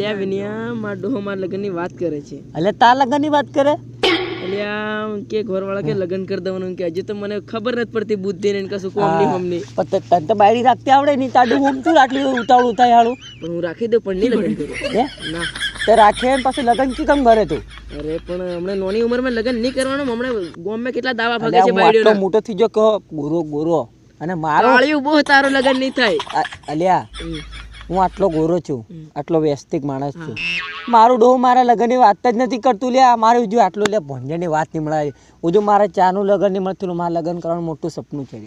અલ્યા વિનિયા માર ડોહો માર લગ્નની વાત કરે છે. એટલે તાર લગ્નની વાત કરે? અલ્યા કે ઘરવાળા કે લગ્ન કરી દેવાનું કે હજી તો મને ખબર નથી પડતી બુદ્ધિ ને કશું કોમની હોમની પણ તે- તને તો બાયડી રાખતી આવડે નહીં તાડું હું તું આટલું ઉતાવળું થાય હાલું પણ હું રાખી દઉં પણ નહીં લગ્ન કરું. ના. તે રાખે ને પાછું કી કેમ કરે તું? અરે પણ હમણાં નાની ઉંમરમાં લગન નહીં કરવાનું હમણાં ગામમાં કેટલા દાવા ભાગે છે મોટો થઈ ગયો કહો ગોરો ગોરો. અને મારો કાળિયું બહુ તારું લગ્ન નહીં થાય. અલ્યા. હું આટલો ગોરો છું આટલો વ્યસ્તિક માણસ છું. મારું ડોહ મારા લગ્નની વાત જ નથી કરતું લે મારે જો આટલું લે ભોંજાની વાત નહીં મળાય હું મારે ચાનું લગ્ન નહીં મળતું મારા લગ્ન કરવાનું મોટું સપનું છે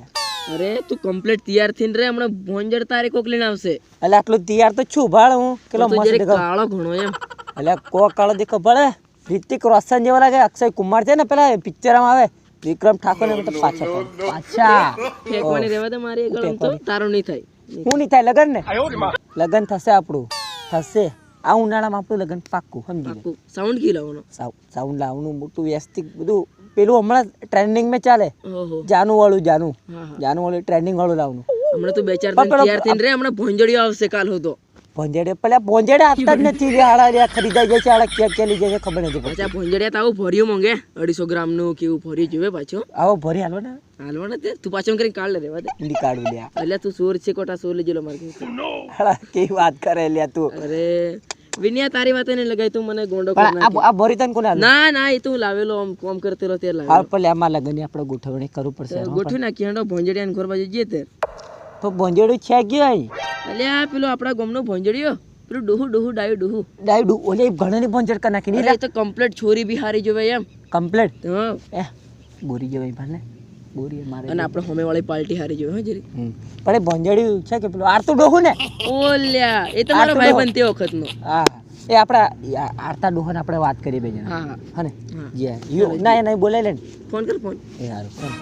અરે તું કમ્પ્લીટ તૈયાર થઈને રે હમણાં ભોંજડ તારે કોક લઈને આવશે. એટલે આટલું તૈયાર તો છું ભાળ હું. કેટલો મસ્ત કાળો ઘણો એમ. એટલે કો કાળો દેખો ભળે. રિતિક રોશન જેવો લાગે. અક્ષય કુમાર છે ને પેલા પિક્ચરમાં આવે. વિક્રમ ઠાકોર ને પાછા પાછા ફેંકવાની રહેવા દે મારી આગળ આમ તો. તારું નહીં થાય. હું નહીં થાય લગન ને લગન થશે આપણું. થશે. આ ઉનાળામાં આપણું લગન પાક્કું સમજી સાઉન્ડ કી લાવવાનો? સાઉન્ડ લાવવાનું મોટું વ્યસ્તિક બધું. પેલું હમણાં ટ્રેન્ડિંગમાં ચાલે. જાનું વાળું જાનું. હા હા. જાનું વાળું ટ્રેન્ડિંગ વાળું લાવવાનું. હમણાં તો બે ચાર દિન તૈયાર થઈને રે હમણાં ભોંજડીઓ આવશે કાલ હતો ભોંજડે પેલા ભોંજડે આપતા જ નથી. રે હાડા રે ખરીદાઈ જાય છે હાડા ક્યાં ક્યાં લઈ જાય છે ખબર નથી પડતી. પાછા ભોંજડિયા તો આવું ભર્યું માંગે અઢીસો ગ્રામનું કેવું ભર્યું જોવે પાછો. આવો ભરી હાલો ને હાલવા ને તે તું પાછો કરીને કાઢ લે રેવા દે ઈંડી કાઢવી લે એટલે તું સોર છે કોટા સોર લેજો મારે કહેવું. હાડા કેવી વાત કરે લ્યા તું અરે વિનિયા તારી વાત નહીં લગાઈ તું મને ગોંડો કરી આ આ ભરી તને કોને ના ના એ તું લાવેલો આમ કોમ કરતેલો તે લાવેલો હાલ પેલા આમાં લગનની આપણે ગોઠવણી કરવું પડશે ગોઠવી નાખી હેડો ભોંજડિયા ને ઘર બાજુ જઈએ તે તો ભોંજેડું છે ગયો એટલે આ પેલો આપણા ગામનો ભોંજડિયો પેલું ડોહું ડોહું ડાયું ડોહું ડાયડું ઓલે ઘણાની ભોંજડ કરી નાખી તો કમ્પ્લીટ છોરી બી હારી જોવે એમ કમ્પ્લેટ હા બોરી જવાય ભાને બોરી મારે અને આપણે હોમે વાળી પાર્ટી હારી જોવે હા જરી. પણ એ ભોંજેડ્યું છે કે પેલું આરતું ડોહું ને? ઓલ્યા એ તો મારો ભાઈ બનતે વખતનો. હા એ આપણા આરતા ડોહન આપણે વાત કરીએ બે જણા. હા હા. ને? હા. યુ ના એ નહીં બોલાય લે ને. ફોન કર ફોન. એ સારું ફોન.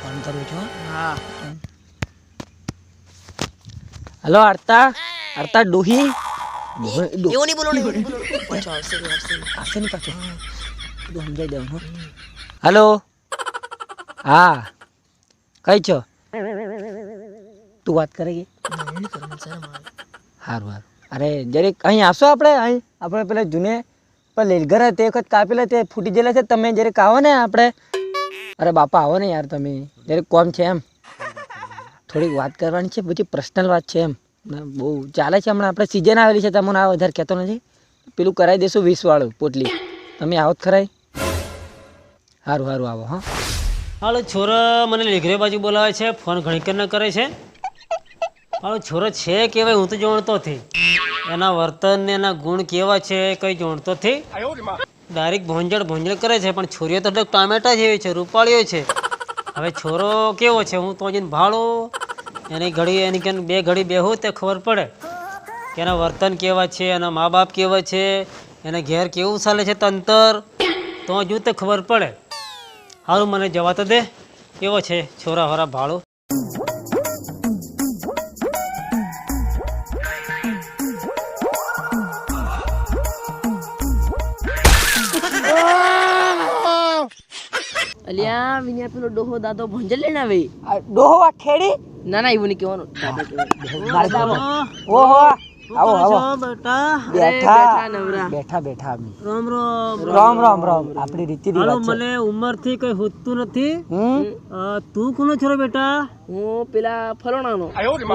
ફોન કરું છું? હા. હલો આરતા. આરતા ડોહી. એવું નહીં બોલો નહીં બોલો. પાછો આવશે આવશે. આવશે નહીં પાછો. સમજાઈ હલો. હા. કઈ છો? તું વાત કરે કે. સારું સારું અરે જરીક અહીં આવશો આપણે? અહીં? આપણે પેલા જૂને પેલા લેલઘર તે વખત કાપેલા તે ફૂટી ગયેલા છે. તમે જરીક આવો ને આપણે? અરે બાપા આવો ને યાર તમે. જરીક કોમ છે એમ. થોડીક વાત કરવાની છે બધી પર્સનલ વાત છે એમ. બહુ ચાલે છે હમણાં. આપણે સિઝન આવેલી છે તમને આ વધારે કહેતો નથી. પેલું કરાવી દઈશું વીસવાળું પોટલી. તમે આવો જ ખરાય સારું સારું આવો હા. હાલો, છોરા મને લીઘરે બાજુ બોલાવે છે, ફોન ઘણી કરીને કરે છે. હાલો, છોરો છે કેવાય, હું તો જોણતો નથી. એના વર્તન ને એના ગુણ કેવા છે, કઈ જાણતો નથી. ડાયરેક્ટ ભોંજળ ભોંજળ કરે છે, પણ છોરીઓ તો ટામેટા જેવી છે, રૂપાળીઓ છે. હવે છોરો કેવો છે, હું તો જઈને ભાળું. એની ઘડી, એની કે બે ઘડી બેહું, તે ખબર પડે કે એના વર્તન કેવા છે, એના મા બાપ કેવા છે, એને ઘેર કેવું ચાલે છે તંતર, તો હજુ તે ખબર પડે. સારું મને જવા તો દે. કેવો છે છોરા હોરા ભાડો? અલ્યા વિનિયા પેલો ડોહો દાદો ભોંજલ લઈને આવે. આ ડોહો આ ખેડી? ના ના એવું નહીં કહેવાનું. દાદા કહેવાય. ઓહો આવો આવો. બેટા બેઠા. બેઠા નવરા. બેઠા બેઠા અમે. રામ રામ રામ રામ. રામ આપણી રીતિ રિવાજ છે. મને ઉંમરથી કઈ હોતું નથી. તું કોનો છોરો બેટા? હું પેલા ફલોણાનો.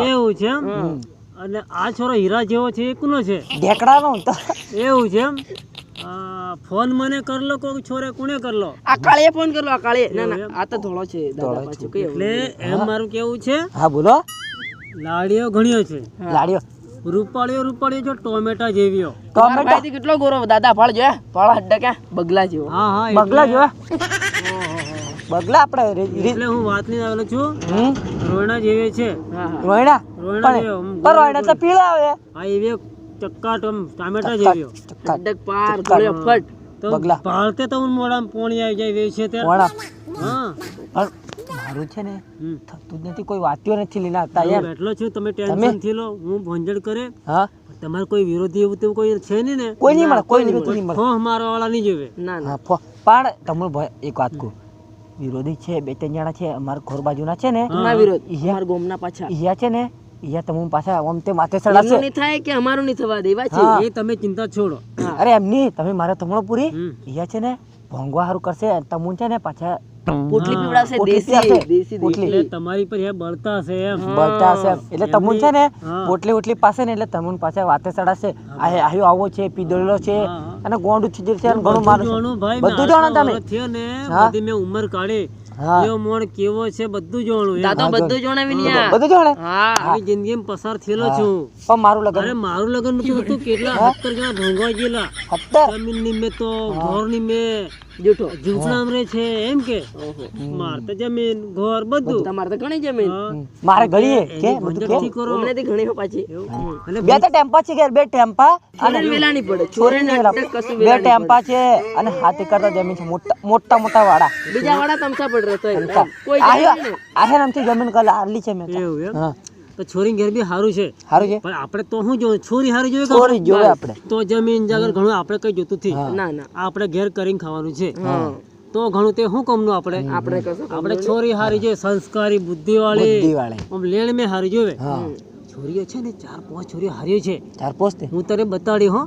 એવું છે એમ? અને આ છોરો હીરા જેવો છે એ કોનો છે? ઢેકડાનો તો. એવું છે એમ? ફોન મને કરલો કોઈ છોરે કોને કરલો? આ કાળીએ ફોન કરલો આ કાળીએ ના ના આ તો ધોળો છે. દાદા પાછું કઈ એટલે એમ મારું કેવું છે? હા બોલો. લાડીઓ ઘણીઓ છે. લાડ્યો રૂપાળીઓ રૂપાળીઓ જો ટોમેટા જેવીઓ. ભાઈથી કેટલો ગોરો? દાદા ફળ જોયા ફળ હડ્ડા કે બગલા જેવો. હા હા બગલા જોયા બગલા આપણે એટલે હું વાત નહીં આવેલો છું. રોયણા જેવી છે. હા હા. રોયણા? રોયણા જેવો પણ રોયણા તો પીળા આવે. હા એવી ચક્કા આમ ટામેટા જેવીઓ. હડક પાર ગોળ્યો ફટ. તો બગલા. ભાળતે તો હું પોણી આવી જાય એવી છે તે હા. મારું છે ને. થતું જ નથી કોઈ વાત્યો નથી લીલા હતા યાર બેઠલો છું તમે ટેન્શનથી લો હું ભોંજડ કરે. હા? તમારે કોઈ વિરોધી એવું તેવું કોઈ છે નહીં ને? કોઈ નહીં મળે કોઈ વિરોધી નહીં મળે. ફોહ મારવા વાળા નહીં જોવે. ના ના. પણ તમને ભાઈ એક વાત કહું. વિરોધી છે બે ત્રણ જણા છે અમારા ઘર બાજુના છે ને ના વિરોધ ઈયા- ગોમના પાછા. ઈયા છે ને ઈયા તમે પાછા આમ તે માથે સડાશે નહીં થાય કે અમારું નહીં થવા દેવા છે. એ તમે ચિંતા છોડો. અરે એમની તમે મારે તમણો પૂરી. ઈયા છે ને ભોંગવા હારું કરશે તમુન છે ને પાછા પોટલી પીવડાવશે દેશી. દેશી પોટલી. તમારી પર એ બળતા હશે એમ. બળતા હશે એટલે તમુન છે ને. પોટલી ઉટલી પાસે ને એટલે તમુન પાસે વાતે ચડાશે. આ આયો આવો છે પીદળેલો છે અને ગોંડું છે જશે અને ઘણું બધું મારું જાણું ભાઈ બધું જાણો તમે. ને બધી મે ઉંમર કાઢી. કયો મોણ કેવો છે બધું જોણું. દાદો બધું જણાવી ને બધું જોણે? હા આવી જિંદગીમાં પસાર થયેલો છું. પણ મારું લગન. અરે મારું લગ્નનું થતું કેટલા સત્તર જણા ભોંગવા ગયેલા? સત્તર જમીનની મે તો ઘરની મેં. જૂઠો. ઝૂંપડા રે છે એમ કે. માર તો જમીન ઘર બધું. તમારે તો ઘણી જમીન. મારે ઘણી કે? બધું કે? કરો. અમને થી ઘણી પાછી. અને બે તો ટેમ્પા છે ઘેર બે ટેમ્પા. અને વેલા ની પડે. છોરીને છોરીને કશું બે ટેમ્પા છે અને હાથી કરતા જમીન છે. મોટા મોટા મોટા વાડા. બીજા વાડા તમસા પડ રહે તો કોઈ. આહે નામથી જમીન કલ આરલી છે મેં એવું એમ? હા. તો છોરી ઘેર બી સારું છે. સારું છે? પણ આપણે તો શું જોયું છોરી હારી જોઈએ છોરી જોવે આપણે. તો જમીન જાગર ઘણું આપણે કઈ જોતું થી ના ના. આપણે ઘેર કરીને ખાવાનું છે. તો ઘણું તે શું કમનું આપણે? આપણે આપણે છોરી હારી જોઈએ સંસ્કારી બુદ્ધિ વાળી આમ લેણ મેં હારી જોવે. છોરીઓ છે ને ચાર પાંચ છોરીઓ હારીઓ છે. ચાર પોસ્ટ હું તને બતાડી હો.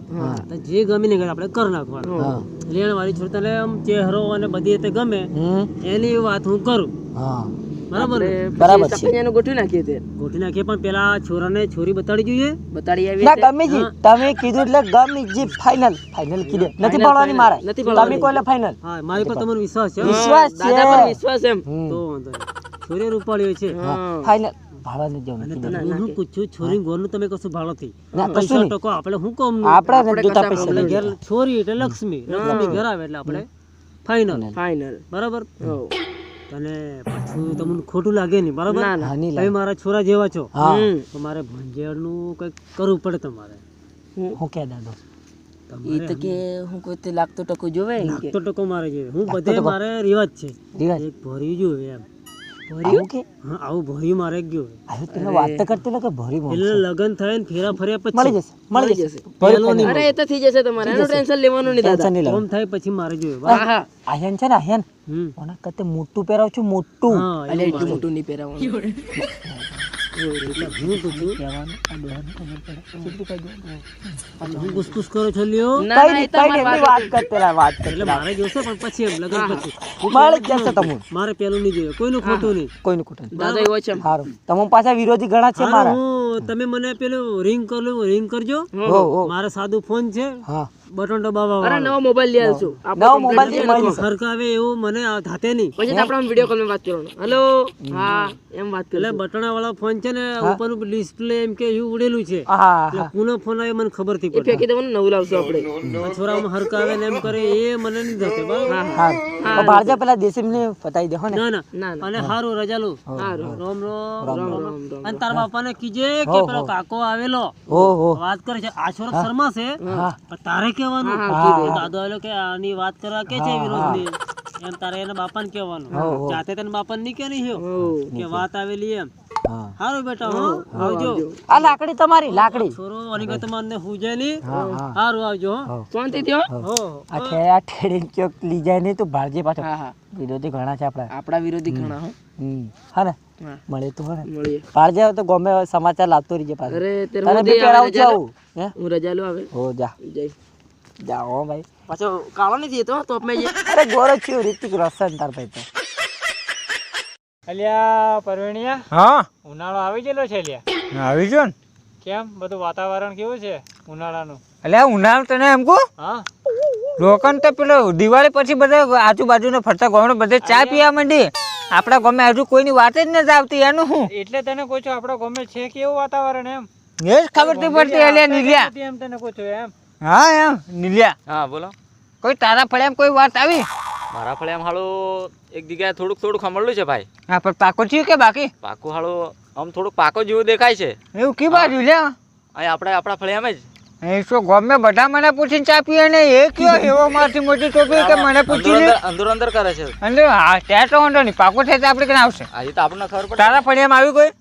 જે ગમે ને આપણે કર નાખવાનું. લેણ વાળી છોરી તને આમ ચહેરો અને બધી રીતે ગમે એની વાત હું કરું. હા. બરાબર. બરાબર છે. સફેદિયાનું ગોઠવી નાખીએ તે. ગોઠવી નાખીએ પણ પેલા છોરાને છોરી બતાડી જોઈએ. બતાડી આવી ના ગમી જી. તમે કીધું એટલે ગમી જી ફાઇનલ ફાઇનલ કીધે. નથી પાડવાની મારે. નથી તમે કોઈ ફાઇનલ હા મારી પર તમને વિશ્વાસ છે. વિશ્વાસ છે દાદા પર વિશ્વાસ એમ. તો છોરી રૂપાળીઓ છે. ફાઇનલ ભાડવા જવાનું અને હું શું છોરી ઘરનું તમે કશું ભાડો નથી ના કશું ટકો આપણે શું કામ આપણે જોતા પૈસા ઘેર છોરી એટલે લક્ષ્મી. લક્ષ્મી ઘર આવે એટલે આપણે. ફાઇનલ ફાઇનલ બરાબર? તને પાછું તમને ખોટું લાગે નહીં બરાબર? તમે મારા છોરા જેવા છો. તો મારે ભંજેળનું કંઈક કરવું પડે તમારે. હું કે દાદો? તો કે હું કોઈ તે લાગતો ટકો જોવે એમ ટકો મારે જોઈએ હું બધે મારે રિવાજ છે. એક ભરી જોવે એમ. કે? હા આવું ભર્યું મારે ગયું પેલો વાત તો કે એટલે લગન થાય ને ફેરા ફર્યા મળી પછી જશે મળી જશે. અરે એ તો થઈ જશે તમારે. એનું ટેન્શન લેવાનું નહીં દાદા. કોમ થાય પછી મારે જોયું છે ને આયન? હમ ઓના કતે મોટું પહેરાવ છું મોટું. હા અલે એટલું મોટું નહીં પહેરાવવાનું એટલે નહીં. નહીં એટલે મારે પેલું નહીં જોઈએ. કોઈનું ખોટું નહીં. કોઈનું એમ. સારું. તમે પાછા વિરોધી ઘણા છે મારા. તમે મને પેલું રિંગ કરું રિંગ કરજો. મારે સાદું ફોન છે. હા. બટન દબાવવા અરે નવો મોબાઈલ લઈ આવશું નવો મોબાઈલથી મળી સરકાવે એવું મને થાતે નહીં. પછી આપણે વિડિયો કોલમાં વાત કરવાનો. હેલો હા એમ વાત એટલે કરે બટણા વાળા ફોન છે ને ઉપર ડિસ્પ્લે એમ કે યુ ઉડેલું છે. એટલે કોનો ફોન આવે મને ખબરથી એ પડે. ફેંકી દેવાનું નવું લાવશું આપણે છોરામાં હરકાવે ને એમ કરે એ મને નહીં થતે. બરાબર? હા. તો ભારજા પેલા દેસીમ ને પતાઈ દે હો ને. ના ના. અને હારું રજાલું સારું રોમ રોમ રોમ રામ રામ. અને તાર બાપાને કીજે કે પેલો કાકો આવેલો. હો હો. વાત કરે છે આ છોરો શર્મા છે. તારે પણ તારે કહેવાનું? હા, દાદો આવેલો કે આની વાત કરવા કે છે વિરોધની? એમ તારે એના બાપાને કહેવાનું. જાતે તને બાપાને નહીં કે નહીં કે વાત આવેલી એમ. હારું બેટા હું? આવજો. આ લાકડી તમારી લાકડી. છોરો અને કે તમારને હુજે નહીં હા. હા હારું આવજો શાંતિ થયો? હો. આ છે આ ચોક લઈ જાય નહીં તો ભારજે પાછો. વિરોધી ઘણા છે આપણા. આપણા વિરોધી ઘણા હો. હા ને? મળે તો હે ને? મળીએ. ભારજે તો ગમે સમાચાર લાવતો રહીજે પાછો. અરે તેર હે? હું રજા લો આવે. હો જા. જય. જા હો ભાઈ. પાછો કાળો નથી તો તો મેં અરે ગોરો છું રિતિક રોશન તાર ભાઈ તો. અલ્યા પરવેણિયા હા? ઉનાળો આવી ગયેલો છે અલ્યા? આવી જો ને? કેમ? બધું વાતાવરણ કેવું છે ઉનાળાનું? એટલે ઉનાળો તને એમ કહું? હા. લોકોને તો પેલો દિવાળી પછી બધા આજુબાજુના ફરતા ગામડે બધે ચા પીવા માંડી. આપણા ગામે હજુ કોઈની વાત જ નથી આવતી એનું શું? એટલે તને કહું છું આપણા ગામે છે કેવું વાતાવરણ એમ? એ જ ખબર નથી પડતી એટલે નીલિયા. એમ તને કહું છું એમ? હા એમ. નીલિયા. હા બોલો. કોઈ તારા ફળે એમ કોઈ વાત આવી? મારા ફળે એમ હાળું એક જગ્યાએ થોડુંક થોડુંક ખમણલું છે ભાઈ. હા પણ પાકો થયું કે બાકી? પાકું હાળું આમ થોડુંક પાકો જેવું દેખાય છે. એવું કી બાજુ લ્યા? અહીં આપણે આપણા ફળે એમ જ. અહીં શું ગમે બધા મને પૂછીને ચા પીએ ને એ કયો એવો મારથી મોટી ટોપી કે મને પૂછી અંદર લે અંદર કરે છે. અંદર હા ત્યાં તો વાંધો નહીં. પાકો થાય તો આપણે ક્યાં આવશે? આજે તો આપણને ખબર પડે. તારા ફળે એમ આવ્યું કોઈ?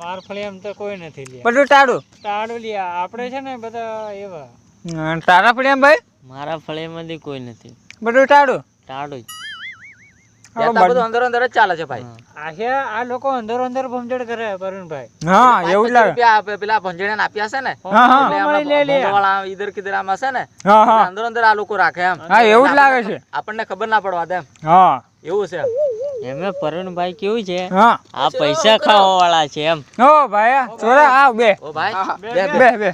માર ફળે એમ તો કોઈ નથી લ્યા. બધું ટાળું. તાળું લ્યા. આપણે છે ને બધા એવા તારા ફળિયા ભાઈ? મારા ફળેમાંથી કોઈ નથી. બધું ટાળું. બધું અંદર અંદર જ ચાલે છે ભાઈ. આખે આ લોકો અંદર અંદર ભમજડ કરે પરુણભાઈ હા એવું લાગે. આપે પેલા ભંજેડિયાને આપ્યા છે ને? લે, લે. ઈધર કિધર આમ હશે અંદર અંદર આ લોકો રાખે એમ. હા એવું જ લાગે છે. આપણને ખબર ના પડવા દે હા. એવું છે એમ. એમે પરુણભાઈ કેવું છે? આ પૈસા ખાવા વાળા છે એમ. ઓ ભાઈ બે. ઓ ભાઈ. બે બે બે.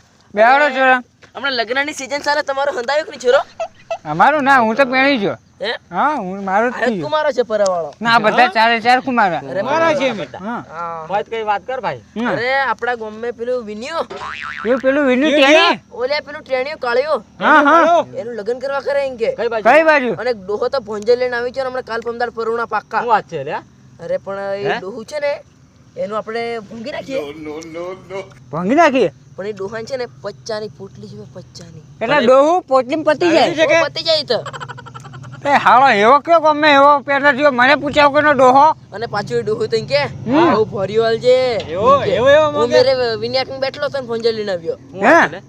હમણાં લગ્નની સીઝન સારે તમારો હંધાયો કે છોરો? અમારું ના હું તો પહેણી છું હા? હું મારું જ આયત કુમારો છે પરાવાળો. ના બધા ચારે ચાર કુમારા. મારા છે હા. ભાઈ કઈ વાત કર ભાઈ. હમ. અરે આપણા ગામમાં પેલું વિન્યો. એવું પેલું વિનુ ટેણી? ઓલે પેલું ટ્રેણીઓ કાળ્યો હા હા. એનું લગ્ન કરવા કરે એમ કે. કઈ બાજુ? અને ડોહો તો ભોંજે લઈને આવી છે હમણાં કાલ પમદાર પરુણા પાક્કા. શું વાત છે લ્યા? અરે પણ એ ડોહું છે ને એનું આપણે ભૂંગી નાખીએ. ભૂંગી નાખી પણ એ ડોહાન છે ને પચ્ચાની પોટલી જેવી પચ્ચાની. એટલે ડોહું પોટલી પતી જાય? પતી જાય તો. એ હાલો એવો કયો ગમે એવો પેલા થયો? મને પૂછ્યા વગરનો ડોહો. અને પાછું એ ડોહું તો કે આવું ભર્યો હાલ છે એવો એવો એવો મેરે વિનાયક બેઠલો તો ફોન ભોંજે લઈને આવ્યો. હે?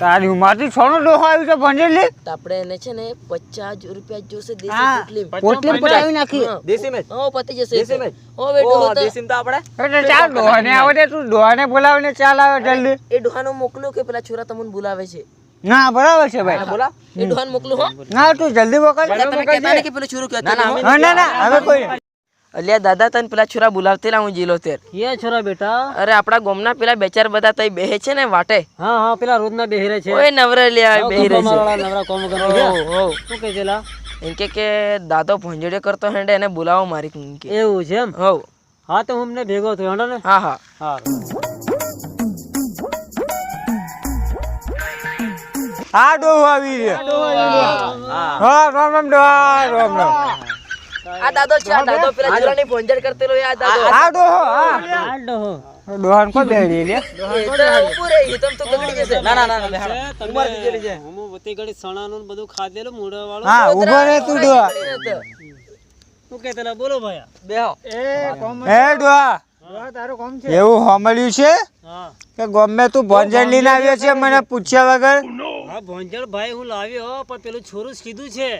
તારી ઉંમરથી છોનો ડોહો આવ્યો છે ભંજેલી તો આપણે એને છે ને પચાસ રૂપિયા જોશે દેશી પોટલી. પોટલી પટાવી નાખી. દેશી મેચ ઓ પતી જશે દેશી મેચ ઓ બે ઓ ડોહો દેશી તો આપણે. એટલે ચાલ ડોહાને આવે તું ડોહાને બોલાવીને ચાલ આવે જલ્દી. એ ડોહાનો મોકલું કે પેલા છોરા તમને બોલાવે છે. ના બરાબર છે ભાઈ. બોલા. એ ડોહાને મોકલું હો. ના તું જલ્દી મોકલ તમે કહેતા કે પેલો છોરો કહેતું ના ના હવે કોઈ. અલ્યા દાદા તને પેલા છોરા બોલાવતેલા હું જીલો તેર ક્યાં છોરા બેટા? અરે આપણા ગામના પેલા બે ચાર બધા તઈ બેહે છે ને વાટે. હા હા પેલા રોજના બેહીરે છે. ઓય નવરે લ્યા બેહી રહે છે. મારા નવરા કોમ કરો ઓ ઓ. શું કહે છે એમ કે કે દાદો ભંજડે કરતો હેડે એને બોલાવો મારી કે એવું છે એમ? હોવ. હા તો હું ભેગો થયો હેડો ને? હા હા. હા. આ ડોહો આવી ગયો હા રામ રામ ડોહા રામ રામ. આ દાદો છે આ દાદો પેલા છોરાની ભોંજડ કરતેલો આ દાદો. આ ડોહો આ ડોહો. ડોહાન કો બેડી લે? રહે, એ તો આમ તો ગગડી જશે ના ના ના ના છે, તમે હું બધી ગડી સણાનું બધું ખાધેલું મૂળા વાળો હા ઊભો રે તું ડોહા. તું કે તને બોલો ભાયા બેહો. એ કોમ એ ડોહા. હા, તારું કોમ છે? એવું સાંભળ્યું છે? કે ગમે તું ભોંજન લઈને આવ્યો છે મને પૂછ્યા વગર? હા ભોંજળ ભાઈ હું લાવ્યો પણ પેલું છોરું સીધું છે.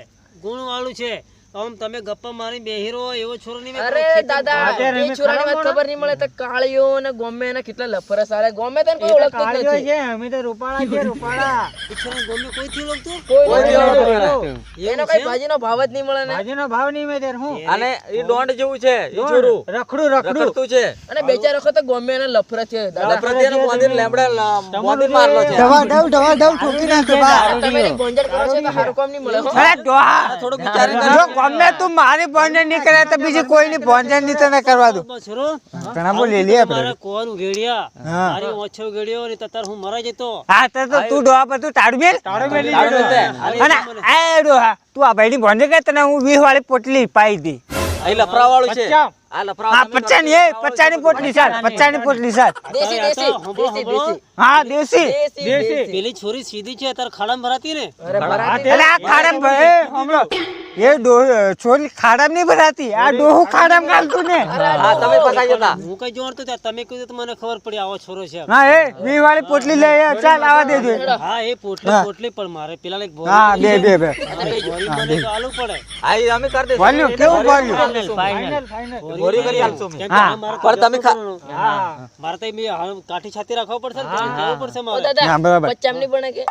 ગુણ વાળું છે. આમ તમે ગપ્પા મારી બેહીરો એવો છોરો નહીં અરે દાદા એ છોરાની વાત ખબર નહીં મળે તો કાળિયો ને ગોમે ને કેટલા લફરા સારા ગોમે તને કોઈ ઓળખતો જ કાળિયો નથી. છે અમે તો રૂપાળા છે રૂપાળા. પૂછવાનું ગોમે કોઈ થી ઓળખતો? કોઈ. એનો કઈ ભાજીનો ભાવ જ નહીં મળે ને. ભાજીનો ભાવ નહીં મેં હું? અને એ દોંડ જેવું છે એ છોરું. રખડું રખડું. રખડતું છે. અને બે ચાર વખત તો ગોમે ને લફરા છે દાદા. પ્રત્યેનો બોંધીને લેમડે બોંધીને મારેલો છે. ઢવા ઢવ દવા ઢવ ઠોકી નાખે બા. તમે એની કરો છો તો સારું કામ નહીં મળે હો. અરે ડોહા. વિચારીને તું મારી ભણને નહીં કરે તો બીજી કોઈની ભણને નહીં તને કરવા દઉં. છોરો ઘણા બોલ લે લઈએ આપણે. કોવાનું ગેડિયા હા. મારી ઓછો ગેડિયો ને તતર હું મરાઈ જતો. હા તો તો તું ડોહા પર તું તાડુ મેલ તાળું મેલતે. અને આ ડોહા તું આ ભાઈની ભણને કરે તને હું વીસ વાળી પોટલી પાઈ દી અહીં લફરા વાળું છે. હા પચાની પોટલી સાલ પચાની પોટલી દેશી હા દેશી. પેલી છોરી સીધી છે તાર ખાડમ ભરાતી ને? એટલે આ ખાડમ એ હમણો એ છોરી ખાડમ નહીં ભરાતી આ ડોહું ખાડમ ગાલતું ને. હા તમે ફસાઈ જતા હું કઈ જોણતો ત્યાં તમે કીધું તો મને ખબર પડી આવો છોરો છે. હા એ વી વાળી પોટલી લઈ ચાલ આવા દેજો. હા એ પોટલી પોટલી પણ મારે. પેલા એક હા બે બે બે. તો આલુ પડે. આ અમે કરી દઈશું. બોલ્યું કેવું બોલ્યું ફાઇનલ ફાઇનલ બોરી કરી આપશું તો પણ તમે હા. મારે તો મે કાઠી છાતી રાખવા પડશે ને જવું પડશે મારે. હા બરાબર. પચ્ચામ નહીં બને કે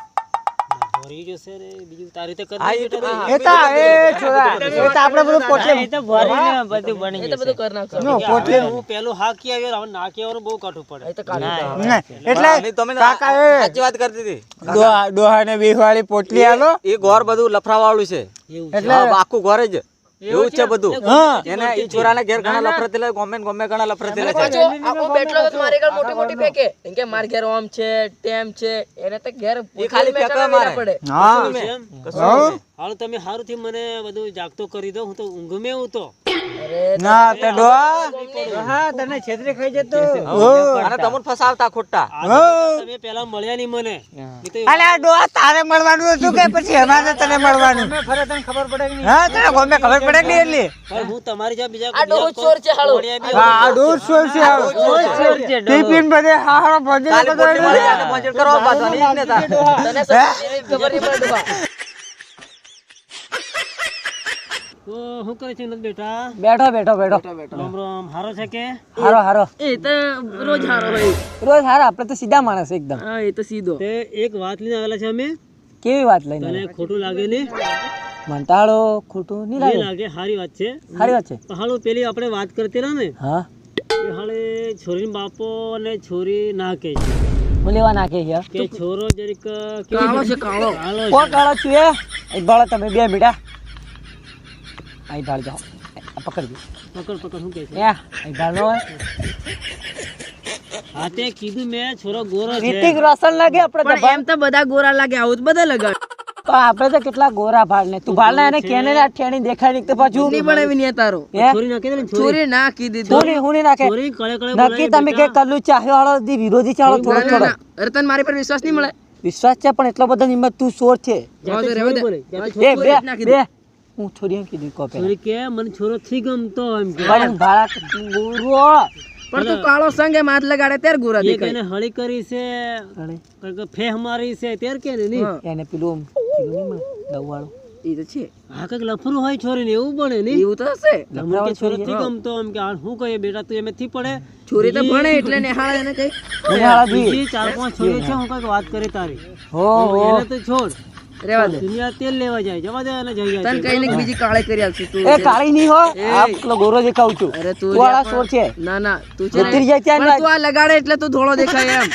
ભરી જશે રે બીજું તારી તો હા, કરી એ તો- બેટા હા. એ તા એ છોરા એ તો આપણે બધું પોટલી એ તો બધું કર નાખો. નો પોટલે હું પેલું હાકી આવ્યો હવે ના કી બહુ કાઠું પડે. એ તો કાઢી નહીં, એટલે તમે કાકા એ સાચી વાત કરતી હતી ડોહા ડોહાને વીસ વાળી પોટલી આલો. એ ઘર બધું લફરાવાળું છે. એટલે આખું ઘર જ. એવું છે? બધું. હા એને ઈ છોરાના ઘેર ઘણા લફરતેલા ગમે ગમે ઘણા લફરતેલા છે આખો તો મારી ઘર મોટી મોટી ફેંકે કેમ કે માર ઘેર ઓમ છે ટેમ છે એને તો ઘેર ખાલી મેં મારે. પડે. હા. હાલ તમે સારું થી મને બધું જાગતો કરી દો. હું તો ઊંઘ મેં હું તો. ના તે હા તને છેતરી ખાઈ જતો. અરે તમને ફસાવતા ખોટા. તમે પેલા મળ્યા નહીં મને. અલે આ ડોહા તારે મળવાનું હતું કે પછી અમારે તને મળવાનું? તમે ફરે તને ખબર પડે કે નહીં? હા તને ગમે ખબર પડે કે એટલી? હું તમારી જ્યાં બીજા આ ડોહો ચોર છે હાળો હા આ દૂધ ચોર છે આ? ટિફિન બધે હારો ભોજન પોટલી મળી કરવા બાંધવાની ને તને ખબર નહીં પડે ડોહા. તો શું કરે છે નંદ બેટા? બેઠો બેઠો બેઠો. રામ રામ. હારો છે કે? હારો હારો. એ તો રોજ હારો ભાઈ. રોજ હારો. આપણે તો સીધા માણસ એકદમ. હા એ તો સીધો. તે એક વાત લઈને આવેલા છે અમે? કેવી વાત લઈને તને ખોટું લાગે ને? મંતાળો ખોટું નહીં લાગે. લાગે સારી વાત છે. સારી વાત છે. હાલો પેલી આપણે વાત કરતી ને હા. એ હાલે છોરીનો બાપો અને છોરી ના કે છે બોલેવા નાખે છે? કે છોરો જરીક કાળો છે કાળો. કાળો છે. કાળો છું એ? તમે બે મીઠા અહીં ઢાળ જાઓ. પકડજો પકડ પકડ શું કે છે? અહીં ઢાળો હા તે કીધું મેં છોરો ગોરો છે. રિતિક રોશન લાગે આપણે તો એમ તો બધા ગોરા લાગે આવું તો બધા લગાડ. પણ આપણે તો કેટલા ગોરા ભાળ ને તું ભાળ ને એને કેને ના ઠેણી દેખાય નહીં તો પાછું ની પણ એવી નહીં તારો. છોરી નાખી દે છોરી. ચોરી ના કીધી તો હું નાખે. છોરી કળે કળે નક્કી તમે કે કલ્લુ ચાહે વાળો દી વિરોધી ચાળો થોડો થોડો. ના, ના. અરે તને મારી પર વિશ્વાસ નહીં મળે. વિશ્વાસ છે પણ એટલો બધો હિંમત તું સોર છે. તો બે બે નાખી બે. હું છોરીએ કીધું કોપે છોરી કે? મને છોરો થી ગમતો એમ કે. પણ ભાડા ગુરુ પણ તું કાળો સંગે એમ લગાડે તેર ગુરા દેખાય. એને હળી કરી છે. કે ફેહ મારી છે તેર કે ને એને પેલું પેલું નહીં મળે? દવ વાળું તો છે. હા કંઈક લફરું હોય છોરી ને એવું બને ને એવું તો હશે. કે છોરો થી ગમતો એમ કે હું કહીએ બેટા તું એમથી પડે. છોરી તો ભણે એટલે નિહાળે એને કઈ. મને હાળા જોઈએ ચાર પાંચ છોરી છે હું કંઈક વાત કરી તારી. હો હો. એને તો છોડ. રહેવા દે. દુનિયા તેલ લેવા જાય જવા દે અને જઈ જાય. કઈ ને બીજી કાળે કરી આવશે તું. એ કાળી નહીં હો આ ગોરો દેખાવ છું. અરે તું તું વાળા સોર છે. ના ના તું છે ને. તું આ લગાડે એટલે તું ધોળો દેખાય એમ.